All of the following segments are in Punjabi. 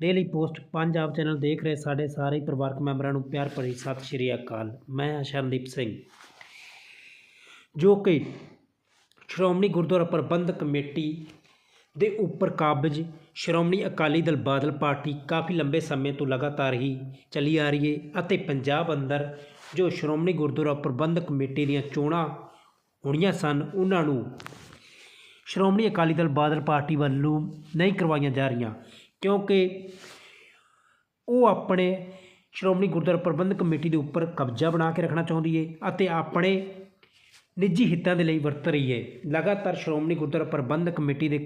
ਡੇਲੀ ਪੋਸਟ ਪੰਜਾਬ ਚੈਨਲ ਦੇਖ ਰਹੇ ਸਾਡੇ ਸਾਰੇ ਪਰਿਵਾਰਕ ਮੈਂਬਰਾਂ ਨੂੰ ਪਿਆਰ ਭਰੀ ਸਤਿ ਸ਼੍ਰੀ ਅਕਾਲ। ਮੈਂ ਹਾਂ ਸ਼ਰਨਦੀਪ ਸਿੰਘ। ਜੋ ਕਿ ਸ਼੍ਰੋਮਣੀ ਗੁਰਦੁਆਰਾ ਪ੍ਰਬੰਧਕ ਕਮੇਟੀ ਦੇ ਉੱਪਰ ਕਾਬਜ ਸ਼੍ਰੋਮਣੀ ਅਕਾਲੀ ਦਲ ਬਾਦਲ ਪਾਰਟੀ ਕਾਫੀ ਲੰਬੇ ਸਮੇਂ ਤੋਂ ਲਗਾਤਾਰ ਹੀ ਚੱਲੀ ਆ ਰਹੀ ਹੈ ਅਤੇ ਪੰਜਾਬ ਅੰਦਰ ਜੋ ਸ਼੍ਰੋਮਣੀ ਗੁਰਦੁਆਰਾ ਪ੍ਰਬੰਧਕ ਕਮੇਟੀ ਦੀਆਂ ਚੋਣਾਂ ਹੋਣੀਆਂ ਸਨ, ਉਹਨਾਂ ਨੂੰ ਸ਼੍ਰੋਮਣੀ ਅਕਾਲੀ ਦਲ ਬਾਦਲ ਪਾਰਟੀ ਵੱਲੋਂ ਨਹੀਂ ਕਰਵਾਈਆਂ ਜਾ ਰਹੀਆਂ। ਕਿਉਂਕਿ ਉਹ ਆਪਣੇ ਸ਼੍ਰੋਮਣੀ ਗੁਰਦੁਆਰਾ ਪ੍ਰਬੰਧਕ ਕਮੇਟੀ ਦੇ ਉੱਪਰ ਕਬਜ਼ਾ ਬਣਾ ਕੇ ਰੱਖਣਾ ਚਾਹੁੰਦੀ ਹੈ ਅਤੇ ਆਪਣੇ ਨਿੱਜੀ ਹਿੱਤਾਂ ਦੇ ਲਈ ਵਰਤ ਰਹੀ ਹੈ ਲਗਾਤਾਰ ਸ਼੍ਰੋਮਣੀ ਗੁਰਦੁਆਰਾ ਪ੍ਰਬੰਧਕ ਕਮੇਟੀ ਦੇ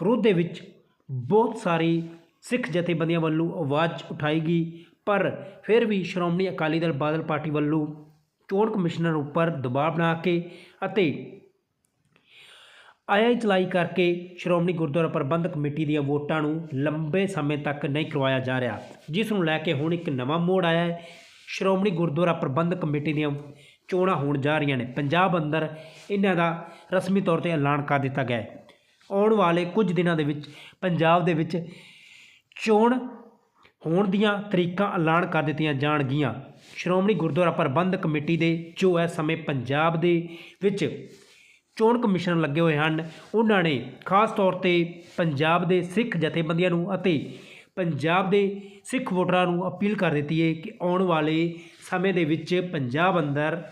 ਵਿਰੋਧ ਦੇ ਵਿੱਚ ਬਹੁਤ ਸਾਰੀ ਸਿੱਖ ਜਥੇਬੰਦੀਆਂ ਵੱਲੋਂ ਆਵਾਜ਼ ਉਠਾਈ ਗਈ, ਪਰ ਫਿਰ ਵੀ ਸ਼੍ਰੋਮਣੀ ਅਕਾਲੀ ਦਲ ਬਾਦਲ ਪਾਰਟੀ ਵੱਲੋਂ ਚੋਣ ਕਮਿਸ਼ਨਰ ਉੱਪਰ ਦਬਾਅ ਬਣਾ ਕੇ ਅਤੇ ਆਇਆ ਚਲਾਈ ਕਰਕੇ ਸ਼੍ਰੋਮਣੀ ਗੁਰਦੁਆਰਾ ਪ੍ਰਬੰਧਕ ਕਮੇਟੀ ਦੀਆਂ ਵੋਟਾਂ ਨੂੰ ਲੰਬੇ ਸਮੇਂ ਤੱਕ ਨਹੀਂ ਕਰਵਾਇਆ ਜਾ ਰਿਹਾ, ਜਿਸ ਨੂੰ ਲੈ ਕੇ ਹੁਣ ਇੱਕ ਨਵਾਂ ਮੋੜ ਆਇਆ ਹੈ। ਸ਼੍ਰੋਮਣੀ ਗੁਰਦੁਆਰਾ ਪ੍ਰਬੰਧਕ ਕਮੇਟੀ ਦੀਆਂ ਚੋਣਾਂ ਹੋਣ ਜਾ ਰਹੀਆਂ ਨੇ। ਪੰਜਾਬ ਅੰਦਰ ਇਹਨਾਂ ਦਾ ਰਸਮੀ ਤੌਰ ਤੇ ਐਲਾਨ ਕਰ ਦਿੱਤਾ ਗਿਆ ਹੈ। ਆਉਣ ਵਾਲੇ ਕੁਝ ਦਿਨਾਂ ਦੇ ਵਿੱਚ ਪੰਜਾਬ ਦੇ ਵਿੱਚ ਚੋਣ ਹੋਣ ਦੀਆਂ ਤਰੀਕਾਂ ਐਲਾਨ ਕਰ ਦਿੱਤੀਆਂ ਜਾਣਗੀਆਂ। ਸ਼੍ਰੋਮਣੀ ਗੁਰਦੁਆਰਾ ਪ੍ਰਬੰਧਕ ਕਮੇਟੀ ਦੇ ਜੋ ਇਸ ਸਮੇਂ ਪੰਜਾਬ ਦੇ ਵਿੱਚ ਚੋਣ ਕਮਿਸ਼ਨ ਲੱਗੇ ਹੋਏ ਹਨ। ਉਹਨਾਂ ਨੇ ਖਾਸ ਤੌਰ ਤੇ ਪੰਜਾਬ ਦੇ ਸਿੱਖ ਜਥੇਬੰਦੀਆਂ ਨੂੰ ਅਤੇ ਪੰਜਾਬ ਦੇ ਸਿੱਖ ਵੋਟਰਾਂ ਨੂੰ ਅਪੀਲ ਕਰ ਦਿੱਤੀ ਹੈ ਕਿ ਆਉਣ ਵਾਲੇ ਸਮੇਂ ਦੇ ਵਿੱਚ ਪੰਜਾਬ ਅੰਦਰ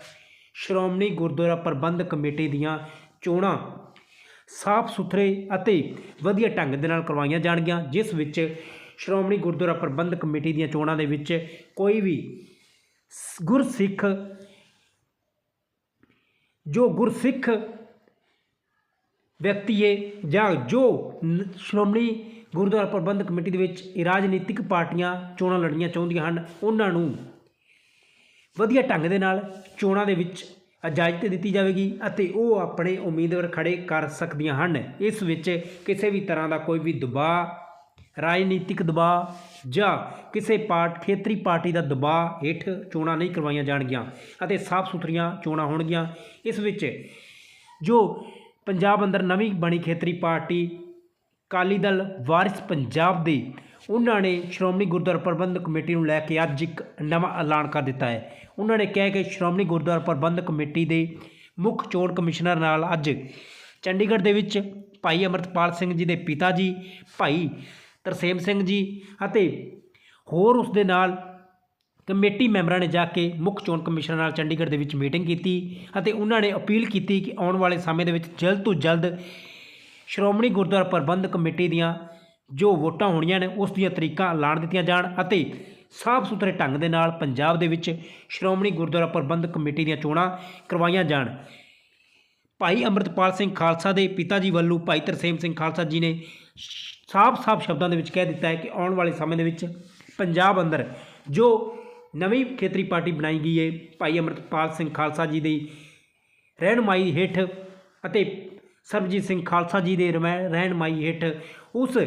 ਸ਼੍ਰੋਮਣੀ ਗੁਰਦੁਆਰਾ ਪ੍ਰਬੰਧਕ ਕਮੇਟੀ ਦੀਆਂ ਚੋਣਾਂ ਸਾਫ਼ ਸੁਥਰੇ ਅਤੇ ਵਧੀਆ ਢੰਗ ਦੇ ਨਾਲ ਕਰਵਾਈਆਂ ਜਾਣਗੀਆਂ, ਜਿਸ ਵਿੱਚ ਸ਼੍ਰੋਮਣੀ ਗੁਰਦੁਆਰਾ ਪ੍ਰਬੰਧਕ ਕਮੇਟੀ ਦੀਆਂ ਚੋਣਾਂ ਦੇ ਵਿੱਚ ਕੋਈ ਵੀ ਗੁਰਸਿੱਖ ਜੋ ਗੁਰਸਿੱਖ ਵਿਅਕਤੀ ਹੈ ਜਾਂ ਜੋ ਸ਼੍ਰੋਮਣੀ ਗੁਰਦੁਆਰਾ ਪ੍ਰਬੰਧਕ ਕਮੇਟੀ ਦੇ ਵਿੱਚ ਰਾਜਨੀਤਿਕ ਪਾਰਟੀਆਂ ਚੋਣਾਂ ਲੜਨੀਆਂ ਚਾਹੁੰਦੀਆਂ ਹਨ, ਉਹਨਾਂ ਨੂੰ ਵਧੀਆ ਢੰਗ ਦੇ ਨਾਲ ਚੋਣਾਂ ਦੇ ਵਿੱਚ ਇਜਾਜ਼ਤ ਦਿੱਤੀ ਜਾਵੇਗੀ ਅਤੇ ਉਹ ਆਪਣੇ ਉਮੀਦਵਾਰ ਖੜੇ ਕਰ ਸਕਦੀਆਂ ਹਨ। ਇਸ ਵਿੱਚ ਕਿਸੇ ਵੀ ਤਰ੍ਹਾਂ ਦਾ ਕੋਈ ਵੀ ਦਬਾਅ, ਰਾਜਨੀਤਿਕ ਦਬਾਅ ਜਾਂ ਕਿਸੇ ਪਾਰਟ, ਖੇਤਰੀ ਪਾਰਟੀ ਦਾ ਦਬਾਅ ਹੇਠ ਚੋਣਾਂ ਨਹੀਂ ਕਰਵਾਈਆਂ ਜਾਣਗੀਆਂ ਅਤੇ ਸਾਫ਼ ਸੁਥਰੀਆਂ ਚੋਣਾਂ ਹੋਣਗੀਆਂ। ਇਸ ਵਿੱਚ ਜੋ ਪੰਜਾਬ ਅੰਦਰ ਨਵੀਂ ਬਣੀ ਖੇਤਰੀ ਪਾਰਟੀ ਅਕਾਲੀ ਦਲ ਵਾਰਿਸ ਪੰਜਾਬ ਦੇ। ਉਹਨਾਂ ਨੇ ਸ਼੍ਰੋਮਣੀ ਗੁਰਦੁਆਰਾ ਪ੍ਰਬੰਧਕ ਕਮੇਟੀ ਨੂੰ ਲੈ ਕੇ ਅੱਜ ਇੱਕ ਨਵਾਂ ਐਲਾਨ ਕਰ ਦਿੱਤਾ ਹੈ। ਉਹਨਾਂ ਨੇ ਕਿਹਾ ਕਿ ਸ਼੍ਰੋਮਣੀ ਗੁਰਦੁਆਰਾ ਪ੍ਰਬੰਧਕ ਕਮੇਟੀ ਦੇ ਮੁੱਖ ਚੋਣ ਕਮਿਸ਼ਨਰ ਨਾਲ ਅੱਜ ਚੰਡੀਗੜ੍ਹ ਦੇ ਵਿੱਚ ਭਾਈ ਅਮਰਤਪਾਲ ਸਿੰਘ ਜੀ ਦੇ ਪਿਤਾ ਜੀ, ਭਾਈ ਤਰਸੇਮ ਸਿੰਘ ਜੀ ਅਤੇ ਹੋਰ ਉਸ ਦੇ ਨਾਲ ਕਮੇਟੀ ਮੈਂਬਰਾਂ ਨੇ ਜਾ ਕੇ ਮੁੱਖ ਚੋਣ ਕਮਿਸ਼ਨਰ ਨਾਲ ਚੰਡੀਗੜ੍ਹ ਦੇ ਵਿੱਚ ਮੀਟਿੰਗ ਕੀਤੀ ਅਤੇ ਉਹਨਾਂ ਨੇ ਅਪੀਲ ਕੀਤੀ ਕਿ ਆਉਣ ਵਾਲੇ ਸਮੇਂ ਦੇ ਵਿੱਚ ਜਲਦ ਤੋਂ ਜਲਦ ਸ਼੍ਰੋਮਣੀ ਗੁਰਦੁਆਰਾ ਪ੍ਰਬੰਧਕ ਕਮੇਟੀ ਦੀਆਂ ਜੋ ਵੋਟਾਂ ਹੋਣੀਆਂ ਨੇ ਉਸ ਦੀਆਂ ਤਰੀਕਾਂ ਐਲਾਨ ਦਿੱਤੀਆਂ ਜਾਣ ਅਤੇ ਸਾਫ਼ ਸੁਥਰੇ ਢੰਗ ਦੇ ਨਾਲ ਪੰਜਾਬ ਦੇ ਵਿੱਚ ਸ਼੍ਰੋਮਣੀ ਗੁਰਦੁਆਰਾ ਪ੍ਰਬੰਧਕ ਕਮੇਟੀ ਦੀਆਂ ਚੋਣਾਂ ਕਰਵਾਈਆਂ ਜਾਣ। ਭਾਈ ਅੰਮ੍ਰਿਤਪਾਲ ਸਿੰਘ ਖਾਲਸਾ ਦੇ ਪਿਤਾ ਜੀ ਵੱਲੋਂ ਭਾਈ ਤਰਸੇਮ ਸਿੰਘ ਖਾਲਸਾ ਜੀ ਨੇ ਸਾਫ਼-ਸਾਫ਼ ਸ਼ਬਦਾਂ ਦੇ ਵਿੱਚ ਕਹਿ ਦਿੱਤਾ ਹੈ ਕਿ ਆਉਣ ਵਾਲੇ ਸਮੇਂ ਦੇ ਵਿੱਚ ਪੰਜਾਬ ਅੰਦਰ ਜੋ ਨਵੀਂ ਖੇਤਰੀ ਪਾਰਟੀ ਬਣਾਈ ਗਈ ਹੈ ਭਾਈ ਅੰਮ੍ਰਿਤਪਾਲ ਸਿੰਘ ਖਾਲਸਾ ਜੀ ਦੀ ਰਹਿਨਮਾਈ ਹੇਠ ਅਤੇ ਸਰਬਜੀਤ ਸਿੰਘ ਖਾਲਸਾ ਜੀ ਦੇ ਰਮੈ- ਰਹਿਨਮਾਈ ਹੇਠ ਉਸ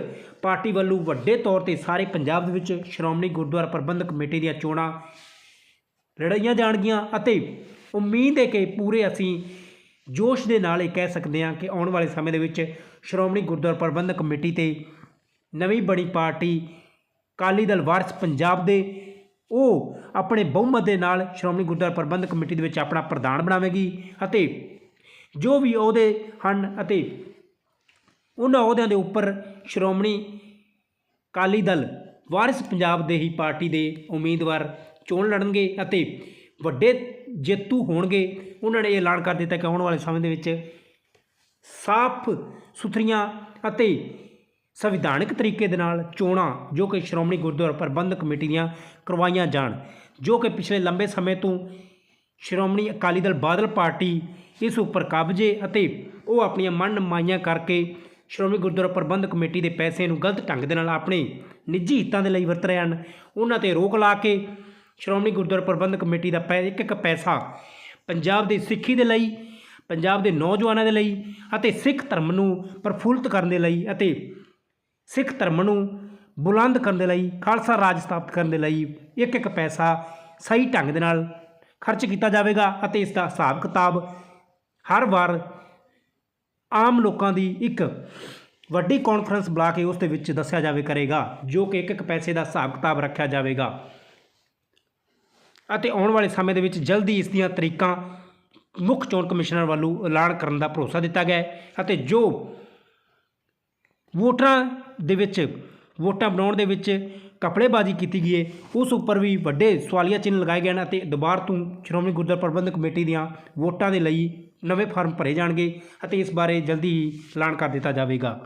ਪਾਰਟੀ ਵੱਲੋਂ ਵੱਡੇ ਤੌਰ ਤੇ ਸਾਰੇ ਪੰਜਾਬ ਦੇ ਵਿੱਚ ਸ਼੍ਰੋਮਣੀ ਗੁਰਦੁਆਰਾ ਪ੍ਰਬੰਧਕ ਕਮੇਟੀ ਦੀਆਂ ਚੋਣਾਂ ਲੜਾਈਆਂ ਜਾਣਗੀਆਂ ਅਤੇ ਉਮੀਦ ਹੈ ਕਿ ਪੂਰੇ ਅਸੀਂ ਜੋਸ਼ ਦੇ ਨਾਲ ਇਹ ਕਹਿ ਸਕਦੇ ਹਾਂ ਕਿ ਆਉਣ ਵਾਲੇ ਸਮੇਂ ਦੇ ਵਿੱਚ ਸ਼੍ਰੋਮਣੀ ਗੁਰਦੁਆਰਾ ਪ੍ਰਬੰਧਕ ਕਮੇਟੀ ਤੇ ਨਵੀਂ ਬਣੀ ਪਾਰਟੀ ਅਕਾਲੀ ਦਲ ਵਾਰਸ ਪੰਜਾਬ ਦੇ ਉਹ ਆਪਣੇ ਬਹੁਮਤ ਦੇ ਨਾਲ ਸ਼੍ਰੋਮਣੀ ਗੁਰਦੁਆਰਾ ਪ੍ਰਬੰਧਕ ਕਮੇਟੀ ਦੇ ਵਿੱਚ ਆਪਣਾ ਪ੍ਰਧਾਨ ਬਣਾਵੇਗੀ ਅਤੇ ਜੋ ਵੀ ਅਹੁਦੇ ਹਨ ਅਤੇ ਉਹਨਾਂ ਅਹੁਦਿਆਂ ਦੇ ਉੱਪਰ ਸ਼੍ਰੋਮਣੀ ਅਕਾਲੀ ਦਲ, ਵਾਰਿਸ ਪੰਜਾਬ ਦੇ ਹੀ ਪਾਰਟੀ ਦੇ ਉਮੀਦਵਾਰ ਚੋਣ ਲੜਨਗੇ ਅਤੇ ਵੱਡੇ ਜੇਤੂ ਹੋਣਗੇ। ਉਹਨਾਂ ਨੇ ਇਹ ਐਲਾਨ ਕਰ ਦਿੱਤਾ ਕਿ ਆਉਣ ਵਾਲੇ ਸਮੇਂ ਦੇ ਵਿੱਚ ਸਾਫ਼ ਸੁਥਰੀਆਂ ਅਤੇ ਸੰਵਿਧਾਨਕ ਤਰੀਕੇ ਦੇ ਨਾਲ ਚੋਣਾਂ ਜੋ ਕਿ ਸ਼੍ਰੋਮਣੀ ਗੁਰਦੁਆਰਾ ਪ੍ਰਬੰਧਕ ਕਮੇਟੀ ਦੀਆਂ ਕਰਵਾਈਆਂ ਜਾਣ, ਜੋ ਕਿ ਪਿਛਲੇ ਲੰਬੇ ਸਮੇਂ ਤੋਂ ਸ਼੍ਰੋਮਣੀ ਅਕਾਲੀ ਦਲ ਬਾਦਲ ਪਾਰਟੀ ਇਸ ਉੱਪਰ ਕਬਜ਼ੇ ਅਤੇ ਉਹ ਆਪਣੀਆਂ ਮਨ ਮਾਈਆਂ ਕਰਕੇ ਸ਼੍ਰੋਮਣੀ ਗੁਰਦੁਆਰਾ ਪ੍ਰਬੰਧਕ ਕਮੇਟੀ ਦੇ ਪੈਸੇ ਨੂੰ ਗਲਤ ਢੰਗ ਦੇ ਨਾਲ ਆਪਣੇ ਨਿੱਜੀ ਹਿੱਤਾਂ ਦੇ ਲਈ ਵਰਤ ਰਹੇ ਹਨ। ਉਹਨਾਂ ਤੇ ਰੋਕ ਲਾ ਕੇ ਸ਼੍ਰੋਮਣੀ ਗੁਰਦੁਆਰਾ ਪ੍ਰਬੰਧਕ ਕਮੇਟੀ ਦਾ ਪੈ ਇੱਕ ਇੱਕ ਪੈਸਾ ਪੰਜਾਬ ਦੇ ਸਿੱਖੀ ਦੇ ਲਈ, ਪੰਜਾਬ ਦੇ ਨੌਜਵਾਨਾਂ ਦੇ ਲਈ ਅਤੇ ਸਿੱਖ ਧਰਮ ਨੂੰ ਪ੍ਰਫੁੱਲਤ ਕਰਨ ਦੇ ਲਈ ਅਤੇ ਸਿੱਖ ਧਰਮ ਨੂੰ ਬੁਲੰਦ ਕਰਨ ਦੇ ਲਈ, ਖਾਲਸਾ ਰਾਜ ਸਥਾਪਿਤ ਕਰਨ ਦੇ ਲਈ ਇੱਕ ਇੱਕ ਪੈਸਾ ਸਹੀ ਢੰਗ ਦੇ ਨਾਲ ਖਰਚ ਕੀਤਾ ਜਾਵੇਗਾ ਅਤੇ ਇਸ ਦਾ ਹਿਸਾਬ ਕਿਤਾਬ ਹਰ ਵਾਰ ਆਮ ਲੋਕਾਂ ਦੀ ਇੱਕ ਵੱਡੀ ਕਾਨਫਰੰਸ ਬੁਲਾ ਕੇ ਉਸ ਦੇ ਵਿੱਚ ਦੱਸਿਆ ਜਾਵੇ ਕਰੇਗਾ, ਜੋ ਕਿ ਇੱਕ ਇੱਕ ਪੈਸੇ ਦਾ ਹਿਸਾਬ ਕਿਤਾਬ ਰੱਖਿਆ ਜਾਵੇਗਾ। ਅਤੇ ਆਉਣ ਵਾਲੇ ਸਮੇਂ ਦੇ ਵਿੱਚ ਜਲਦੀ ਇਸ ਦੀਆਂ ਤਰੀਕਾਂ ਮੁੱਖ ਚੋਣ ਕਮਿਸ਼ਨਰ ਵੱਲੋਂ ਐਲਾਨ ਕਰਨ ਦਾ ਭਰੋਸਾ ਦਿੱਤਾ ਗਿਆ ਹੈ ਅਤੇ ਜੋ ਵੋਟਰਾਂ ਦੇ ਵਿੱਚ, ਵੋਟਾਂ ਬਣਾਉਣ ਦੇ ਵਿੱਚ ਕਪੜੇਬਾਜ਼ੀ ਕੀਤੀ ਗਈ ਹੈ। ਉਸ ਉੱਪਰ ਵੀ ਵੱਡੇ ਸਵਾਲੀਆ ਚਿੰਨ੍ਹ ਲਗਾਏ ਗਏ ਹਨ ਅਤੇ ਦੁਬਾਰਾ ਤੋਂ ਸ਼੍ਰੋਮਣੀ ਗੁਰਦੁਆਰਾ ਪ੍ਰਬੰਧਕ ਕਮੇਟੀ ਦੀਆਂ ਵੋਟਾਂ ਦੇ ਲਈ ਨਵੇਂ ਫਾਰਮ ਭਰੇ ਜਾਣਗੇ ਅਤੇ ਇਸ ਬਾਰੇ ਜਲਦੀ ਹੀ ਐਲਾਨ ਕਰ ਦਿੱਤਾ ਜਾਵੇਗਾ।